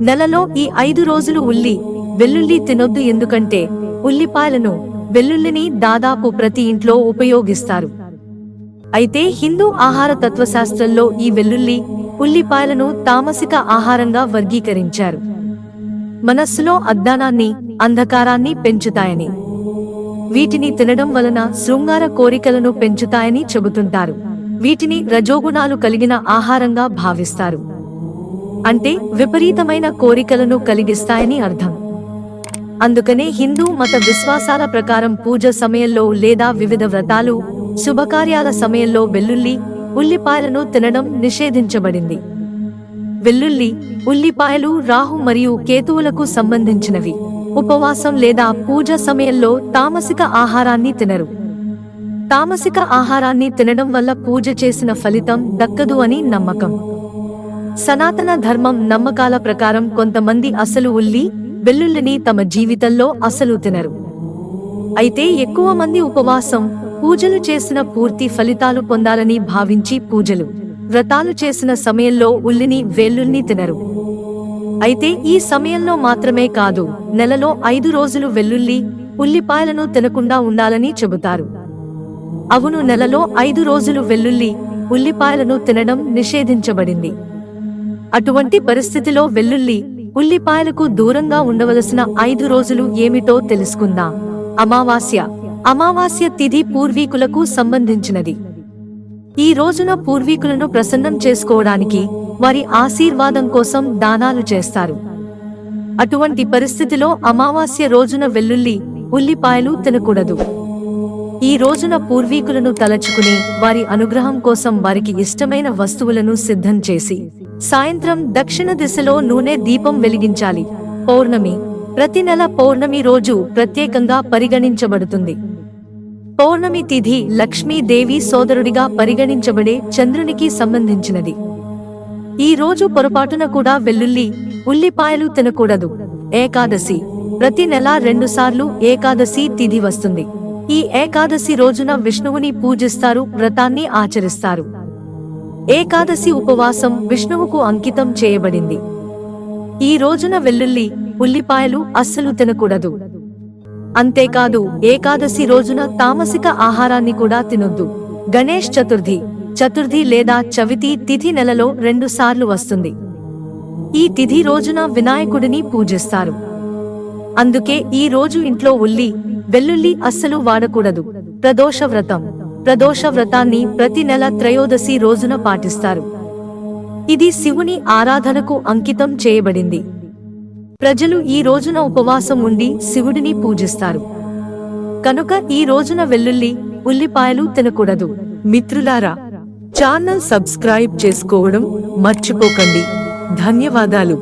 నెలలో ఈ ఐదు రోజులు ఉల్లి వెల్లుల్లి తినొద్దు ఎందుకంటే ఉల్లిపాయలను వెల్లుల్లిని దాదాపు ప్రతి ఇంట్లో ఉపయోగిస్తారు. అయితే హిందూ ఆహార తత్వశాస్త్రంలో ఈ వెల్లుల్లి ఉల్లిపాయలను తామసిక ఆహారంగా వర్గీకరించారు. మనస్సులో అజ్ఞానాన్ని అంధకారాన్ని పెంచుతాయని వీటిని తినడం వలన శృంగార కోరికలను పెంచుతాయని చెబుతుంటారు. వీటిని రజోగుణాలు కలిగిన ఆహారంగా భావిస్తారు. అంటే విపరీతమైన కోరికలను కలిగిస్తాయని అర్థం. అందుకనే హిందూ మత విశ్వాసాల ప్రకారం పూజ సమయంలో లేదా వివిధ వ్రతాలు శుభకార్యాల సమయంలో వెల్లుల్లి ఉల్లిపాయలను తినడం నిషేధించబడింది. వెల్లుల్లి ఉల్లిపాయలు రాహు మరియు కేతువులకు సంబంధించినవి. ఉపవాసం లేదా పూజ సమయంలో తామసిక ఆహారాన్ని తినరు. తామసిక ఆహారాన్ని తినడం వల్ల పూజ చేసిన ఫలితం దక్కదు అని నమ్మకం. సనాతన ధర్మం నమ్మకాల ప్రకారం కొంతమంది అసలు ఉల్లి వెల్లుల్లిని తమ జీవితంలో అసలు తినరు. అయితే ఎక్కువ మంది ఉపవాసం పూజలు చేసిన పూర్తి ఫలితాలు పొందాలని భావించి పూజలు వ్రతాలు చేసిన సమయంలో ఉల్లిని వెల్లుల్ని తినరు. అయితే ఈ సమయంలో మాత్రమే కాదు నెలలో ఐదు రోజులు వెల్లుల్లి ఉల్లిపాయలను తినకుండా ఉండాలని చెబుతారు. అవును నెలలో ఐదు రోజులు వెల్లుల్లి ఉల్లిపాయలను తినడం నిషేధించబడింది. అటువంటి పరిస్థితిలో వెల్లుల్లి ఉల్లిపాయలకు దూరంగా ఉండవలసిన ఐదు రోజులు ఏమిటో తెలుసుకుందాం. అమావాస్య. అమావాస్య తిథి పూర్వీకులకు సంబంధించినది. ఈ రోజున పూర్వీకులను ప్రసన్నం చేసుకోవడానికి వారి ఆశీర్వాదం కోసం దానాలు చేస్తారు. అటువంటి పరిస్థితిలో అమావాస్య రోజున వెల్లుల్లి ఉల్లిపాయలు తినకూడదు. ఈ రోజున పూర్వీకులను తలచుకుని వారి అనుగ్రహం కోసం వారికి ఇష్టమైన వస్తువులను సిద్ధం చేసి సాయంత్రం దక్షిణ దిశలో నూనె దీపం వెలిగించాలి. పౌర్ణమి. ప్రతి నెల పౌర్ణమి రోజు ప్రత్యేకంగా పరిగణించబడుతుంది. పౌర్ణమి తిథి లక్ష్మీదేవి సోదరుడిగా పరిగణించబడే చంద్రునికి సంబంధించినది. ఈ రోజు పొరపాటున కూడా వెల్లుల్లి ఉల్లిపాయలు తినకూడదు. ఏకాదశి. ప్రతి నెల రెండుసార్లు ఏకాదశి తిథి వస్తుంది. ఈ ఏకాదశి రోజున విష్ణువుని పూజిస్తారు వ్రతాన్ని ఆచరిస్తారు. ఏకాదశి ఉపవాసం విష్ణువుకు అంకితం చేయబడింది. ఈ రోజున వెల్లుల్లి ఉల్లిపాయలు అస్సలు తినకూడదు. అంతేకాదు ఏకాదశి రోజున తామసిక ఆహారాన్ని కూడా తినొద్దు. గణేష్ చతుర్థి చతుర్థి లేదా చవితి తిథి నెలలో రెండు సార్లు వస్తుంది. ఈ తిథి రోజున వినాయకుడిని పూజిస్తారు. అందుకే ఈ రోజు ఇంట్లో ఉల్లి వెల్లుల్లి అస్సలు వాడకూడదు. ప్రదోష వ్రతం ప్రదోష వ్రతాన్ని ప్రతి నెల త్రయోదశి రోజున పాటిస్తారు. ఇది శివుని ఆరాధనకు అంకితం చేయబడింది. ప్రజలు ఈ రోజున ఉపవాసం ఉండి శివుడిని పూజిస్తారు. కనుక ఈ రోజున వెల్లుల్లి ఉల్లిపాయలు తినకూడదు. మిత్రులారా ఛానల్ సబ్స్క్రైబ్ చేసుకోవడం మర్చిపోకండి. ధన్యవాదాలు.